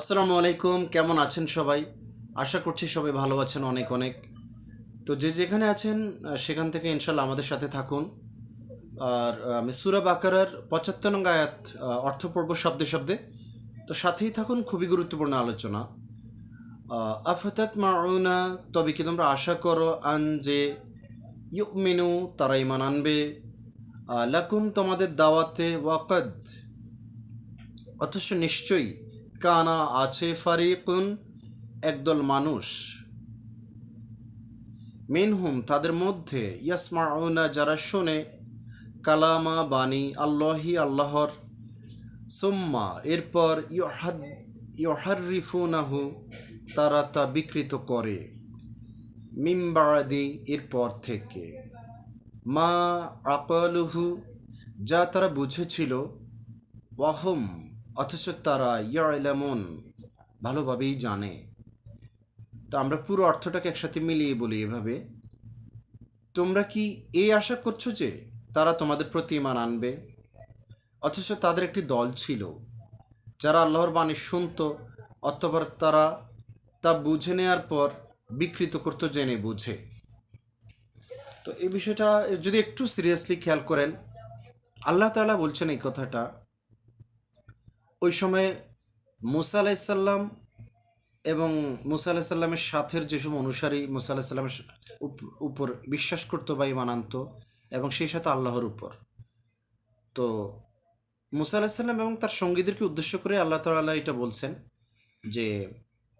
আসসালামু আলাইকুম কেমন আছেন সবাই? আশা করছি সবাই ভালো আছেন অনেক অনেক। তো যে যেখানে আছেন সেখান থেকে ইনশাল্লাহ আমাদের সাথে থাকুন। আর আমি সুরা বাকারার পঁচাত্তর নং আয়াত আহ, অর্থ পড়ব শব্দে শব্দে। তো সাথেই থাকুন খুবই গুরুত্বপূর্ণ আলোচনা। আফাতাত মাউনা তবে কি তোমরা আশা করো আন যে মেনু তারা ইমান আনবে। লাকুম তোমাদের দাওয়াতে ওয়াকদ। অথচ নিশ্চয়ই কানা আছে ফারিকুন, একদল মানুষ। মিনহুম, তাদের মধ্যে ইয়াসমাউনা যারা শোনে, কালামা বাণী আল্লাহি আল্লাহর। সুম্মা, এরপর ইউহাদ ইউহারিফুনাহু, তারা তা বিকৃত করে। মিমবাদি এরপর থেকে। মা আকালুহু, যা তারা বুঝেছিল, ওয়াহম অথচ তারা ইয়ালামুন ভালোভাবেই জানে। তো আমরা পুরো অর্থটাকে একসাথে মিলিয়ে বলি এভাবে। তোমরা কি এই আশা করছ যে তারা তোমাদের প্রতি ইমান আনবে? অথচ তাদের একটি দল ছিল, যারা আল্লাহর বাণী শুনত, অতপর তারা তা বুঝে নেওয়ার পর বিকৃত করতো জেনে বুঝে। তো এই বিষয়টা যদি একটু সিরিয়াসলি খেয়াল করেন, আল্লাহ তাআলা বলছেন এই কথাটা ওই সময় মুসা আলাইসাল্লাম এবং মুসা আলাইসাল্লামের সাথের যেসব অনুসারী মুসা আলাইসাল্লামের উপ- উপর বিশ্বাস করতো বা ইমান আনতো এবং সেই সাথে আল্লাহর উপর। তো মুসা আলাইসাল্লাম এবং তার সঙ্গীদেরকে উদ্দেশ্য করে আল্লাহ তাআলা এটা বলছেন যে,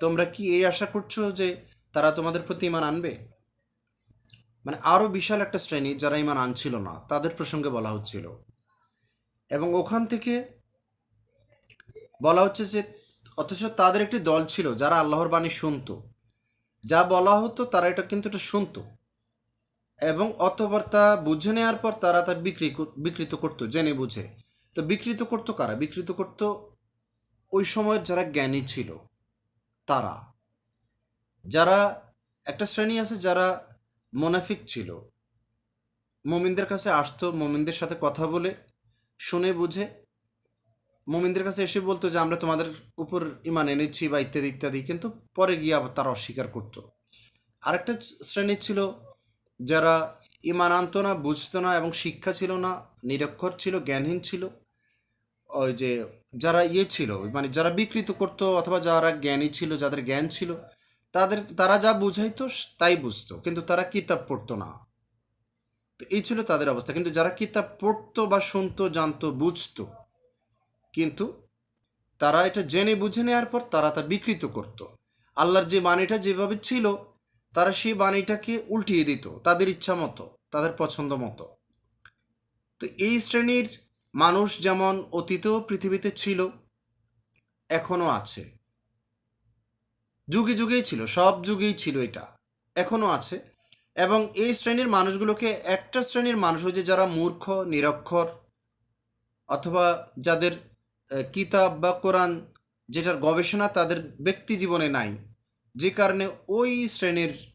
তোমরা কি এই আশা করছ যে তারা তোমাদের প্রতি ইমান আনবে? মানে আরও বিশাল একটা শ্রেণি যারা ইমান আনছিল না, তাদের প্রসঙ্গে বলা হচ্ছিল। এবং ওখান থেকে বলা হচ্ছে যে, অথচ তাদের একটি দল ছিল যারা আল্লাহর বাণী শুনতো। যা বলা হতো তারা এটা কিন্তু এটা শুনতো। এবং অতবার তা বুঝে নেওয়ার পর তারা তা বিক্রি কর- বিকৃত করতো, জেনে বুঝে। তো বিকৃত করতো কারা? বিকৃত করতো ওই সময়ের যারা জ্ঞানী ছিল, তারা। যারা একটা শ্রেণি আছে যারা মোনাফিক ছিল। মোমিনদের কাছে আসতো, মোমিনদের সাথে কথা বলে, শুনে বুঝে মোমিনদের কাছে এসে বলতো যে, আমরা তোমাদের উপর ইমান এনেছি বা ইত্যাদি ইত্যাদি। কিন্তু পরে গিয়ে আবার তারা অস্বীকার করত। আরেকটা শ্রেণি ছিল যারা ইমান আনতো না, বুঝতো না এবং শিক্ষা ছিল না, নিরক্ষর ছিল, জ্ঞানহীন ছিল। ওই যে যারা ইয়ে ছিল মানে যারা বিকৃত করতো অথবা যারা জ্ঞানী ছিল, যাদের জ্ঞান ছিল, তাদের, তারা যা বুঝাইতো তাই বুঝতো। কিন্তু তারা কিতাব পড়তো না। তো এই ছিল তাদের অবস্থা। কিন্তু যারা কিতাব পড়তো বা শুনতো, জানতো, বুঝতো কিন্তু তারা এটা জেনে বুঝে নেওয়ার পর তারা তা বিকৃত করত। আল্লাহর যে বাণীটা যেভাবে ছিল, তারা সেই বাণীটাকে উল্টিয়ে দিত, তাদের ইচ্ছা মতো, তাদের পছন্দ মতো। তো এই শ্রেণির মানুষ যেমন অতীতেও পৃথিবীতে ছিল, এখনও আছে। যুগে যুগেই ছিল, সব যুগেই ছিল এটা, এখনও আছে। এবং এই শ্রেণির মানুষগুলোকে একটা শ্রেণির মানুষ হচ্ছে যারা মূর্খ, নিরক্ষর, অথবা যাদের কিতাব বা কোরআন যেটার গবেষণা তাদের ব্যক্তি জীবনে নাই। যে কারণে ওই শ্রেণির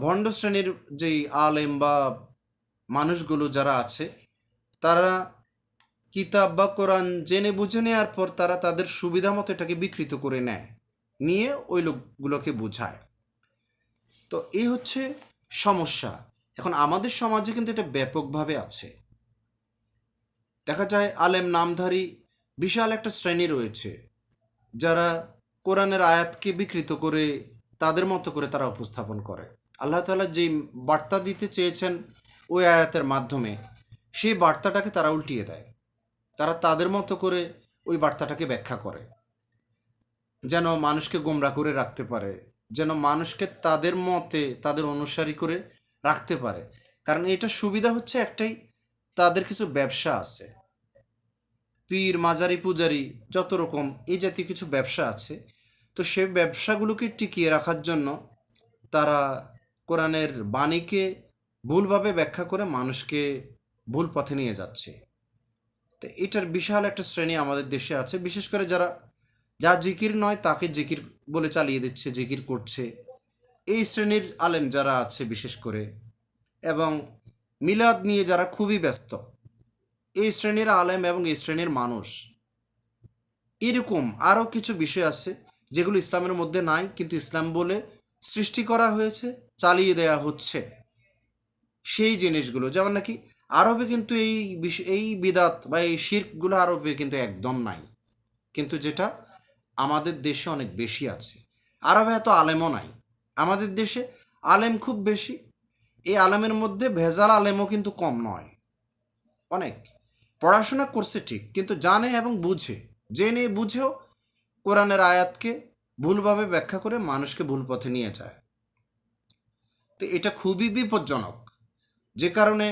ভণ্ড শ্রেণির যেই আলেম বা মানুষগুলো যারা আছে, তারা কিতাব বা কোরআন জেনে বুঝে নেওয়ার পর তারা তাদের সুবিধা মতো এটাকে বিকৃত করে নেয়, নিয়ে ওই লোকগুলোকে বোঝায়। তো এই হচ্ছে সমস্যা। এখন আমাদের সমাজে কিন্তু এটা ব্যাপকভাবে আছে। দেখা যায় আলেম নামধারী বিশাল একটা শ্রেণি রয়েছে, যারা কোরআনের আয়াতকে বিকৃত করে তাদের মতো করে তারা উপস্থাপন করে। আল্লাহ তাআলা যেই বার্তা দিতে চেয়েছেন ওই আয়াতের মাধ্যমে, সেই বার্তাটাকে তারা উল্টিয়ে দেয়। তারা তাদের মতো করে ওই বার্তাটাকে ব্যাখ্যা করে। যেন মানুষকে গোমরা করে রাখতে পারে, যেন মানুষকে তাদের মতে, তাদের অনুসারী করে রাখতে পারে। কারণ এটা সুবিধা হচ্ছে একটাই, তাদের কিছু ব্যবসা আছে। পীর, মাজারি, পূজারি, যত রকম এই জাতীয় কিছু ব্যবসা আছে, তো সে ব্যবসাগুলোকে টিকিয়ে রাখার জন্য তারা কোরআনের বাণীকে ভুলভাবে ব্যাখ্যা করে মানুষকে ভুল পথে নিয়ে যাচ্ছে। তো এটার বিশাল একটা শ্রেণি আমাদের দেশে আছে, বিশেষ করে যারা, যা জিকির নয় তাকে জিকির বলে চালিয়ে দিচ্ছে, জিকির করছে। এই শ্রেণির আলেম যারা আছে বিশেষ করে, এবং মিলাদ নিয়ে যারা খুবই ব্যস্ত এই শ্রেণির আলেম এবং এই শ্রেণির মানুষ। এরকম আরও কিছু বিষয় আছে যেগুলো ইসলামের মধ্যে নাই, কিন্তু ইসলাম বলে সৃষ্টি করা হয়েছে, চালিয়ে দেয়া হচ্ছে। সেই জিনিসগুলো, যেমন নাকি আরবে কিন্তু এই বিষ- এই বিদাত বা এই শির্কগুলো আরবে কিন্তু একদম নাই। কিন্তু যেটা আমাদের দেশে অনেক বেশি আছে। আরবে এত আলেমও নাই। আমাদের দেশে আলেম খুব বেশি। এই আলেমের মধ্যে ভেজাল আলেমও কিন্তু কম নয়। অনেক। পড়াশোনা করছে ঠিক, কিন্তু জানে এবং বুঝে। জেনে বুঝেও কোরআনের আয়াতকে ভুলভাবে ব্যাখ্যা করে মানুষকে ভুল পথে নিয়ে যায়। তো এটা খুবই বিপজ্জনক। যে কারণে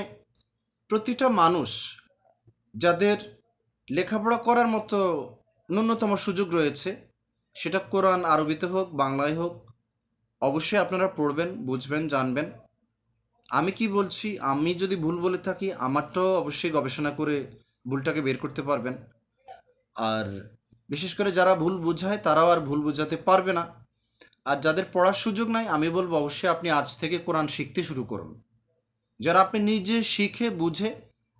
প্রতিটা মানুষ যাদের লেখাপড়া করার মতো ন্যূনতম সুযোগ রয়েছে, সেটা কোরআন, আরবিতে হোক, বাংলায় হোক, অবশ্যই আপনারা পড়বেন, বুঝবেন, জানবেন। আমি কি বলছি? আমি যদি ভুল বলে থাকি, আমারটাও অবশ্যই গবেষণা করে ভুলটাকে বের করতে পারবেন। আর বিশেষ করে যারা ভুল বোঝায়, তারাও আর ভুল বোঝাতে পারবে না। আর যাদের পড়ার সুযোগ নাই, আমি বলব অবশ্যই আপনি আজ থেকে কোরআন শিখতে শুরু করুন। যারা আপনি নিজে শিখে, বুঝে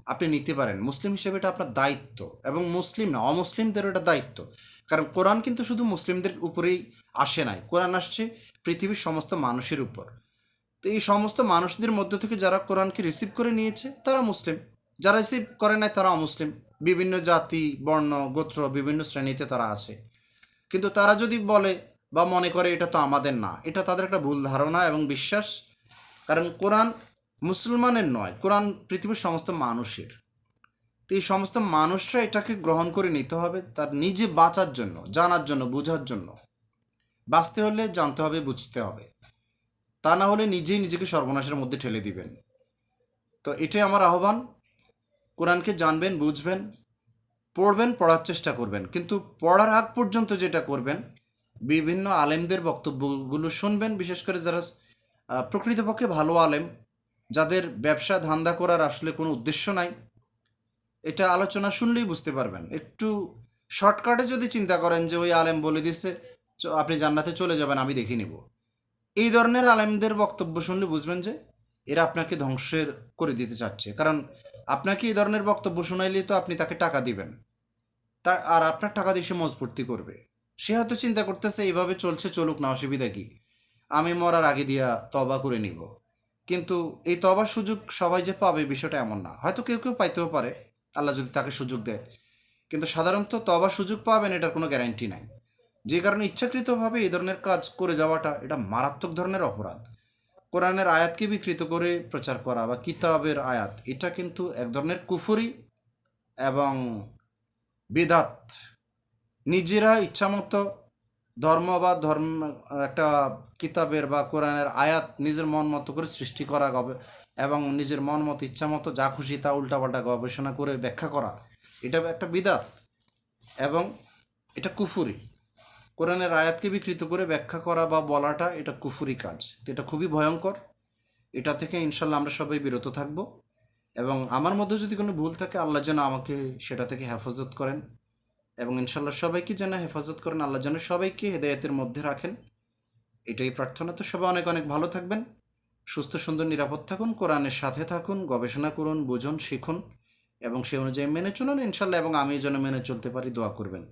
আপনি নিতে পারেন। মুসলিম হিসেবে এটা আপনার দায়িত্ব এবং মুসলিম না অমুসলিমদেরও এটা দায়িত্ব। কারণ কোরআন কিন্তু শুধু মুসলিমদের উপরেই আসে নাই। কোরআন আসছে পৃথিবীর সমস্ত মানুষের উপর। তো এই সমস্ত মানুষদের মধ্য থেকে যারা কোরআনকে রিসিভ করে নিয়েছে, তারা মুসলিম। যারা রিসিভ করে নাই তারা অমুসলিম বিভিন্ন জাতি, বর্ণ, গোত্র, বিভিন্ন শ্রেণীতে তারা আছে। কিন্তু তারা যদি বলে বা মনে করে এটা তো আমাদের না, এটা তাদের একটা ভুল ধারণা এবং বিশ্বাস। কারণ কোরআন মুসলমানের নয়, কোরআন পৃথিবীর সমস্ত মানুষের। তো এই সমস্ত মানুষরা এটাকে গ্রহণ করে নিতে হবে তার নিজে বাঁচার জন্য, জানার জন্য, বোঝার জন্য। বাঁচতে হলে জানতে হবে, বুঝতে হবে। তা না হলে নিজেই নিজেকে সর্বনাশের মধ্যে ঠেলে দিবেন। তো এটাই আমার আহ্বান। কোরআনকে জানবেন, বুঝবেন, পড়বেন, পড়ার চেষ্টা করবেন। কিন্তু পড়ার আগ পর্যন্ত যেটা করবেন, বিভিন্ন আলেমদের বক্তব্যগুলো শুনবেন। বিশেষ করে যারা প্রকৃতপক্ষে ভালো আলেম, যাদের ব্যবসা ধান্দা করার আসলে কোনো উদ্দেশ্য নাই, এটা আলোচনা শুনলেই বুঝতে পারবেন। একটু শর্টকাটে যদি চিন্তা করেন যে ওই আলেম বলে দিছে আপনি জান্নাতে চলে যাবেন, আমি দেখে নিব। এই ধরনের আলেমদের বক্তব্য শুনলে বুঝবেন যে এরা আপনাকে ধ্বংসের করে দিতে চাচ্ছে। কারণ আপনাকে এই ধরনের বক্তব্য শোনাইলে তো আপনি তাকে টাকা দিবেন। তা আর আপনার টাকা দিয়ে সে মজবুর্তি করবে। সে হয়তো চিন্তা করতেছে, এইভাবে চলছে চলুক না, অসুবিধা কি? আমি মরার আগে দিয়া তবা করে নিব। কিন্তু এই তবার সুযোগ সবাই যে পাবে বিষয়টা এমন না। হয়তো কেউ কেউ পাইতেও পারে, আল্লাহ যদি তাকে সুযোগ দেয়। কিন্তু সাধারণত তবার সুযোগ পাবেন এটার কোনো গ্যারান্টি নাই। যে কারণে ইচ্ছাকৃতভাবে এই ধরনের কাজ করে যাওয়াটা এটা মারাত্মক ধরনের অপরাধ। কোরআনের আয়াতকে বিকৃত করে প্রচার করা বা কিতাবের আয়াত, এটা কিন্তু এক ধরনের কুফরি এবং বেদাত। নিজেরা ইচ্ছামতো ধর্ম বা ধর্ম, একটা কিতাবের বা কোরআনের আয়াত নিজের মন মতো করে সৃষ্টি করা গবে এবং নিজের মন মতো ইচ্ছা মতো যা খুশি তা উল্টাপাল্টা গবেষণা করে ব্যাখ্যা করা, এটা একটা বিদাত এবং এটা কুফুরি। কোরআনের আয়াতকে বিকৃত করে ব্যাখ্যা করা বা বলাটা এটা কুফুরি কাজ। এটা খুবই ভয়ঙ্কর। এটা থেকে ইনশাল্লাহ আমরা সবাই বিরত থাকব। এবং আমার মধ্যে যদি কোনো ভুল থাকে, আল্লাহ যেন আমাকে সেটা থেকে হেফাজত করেন। এবং ইনশাল্লাহ সবাইকে যেন হেফাজত করেন, আল্লাহ যেন সবাইকে হেদায়তের মধ্যে রাখেন। এটাই প্রার্থনা। তো সবাই অনেক অনেক ভালো থাকবেন। সুস্থ, সুন্দর, নিরাপদ থাকুন, কোরআনের সাথে থাকুন, গবেষণা করুন, বুঝুন, শিখুন। এবং সেই অনুযায়ী মেনে চলুন ইনশাল্লাহ। এবং আমি যেন মেনে চলতে পারি, দোয়া করবেন।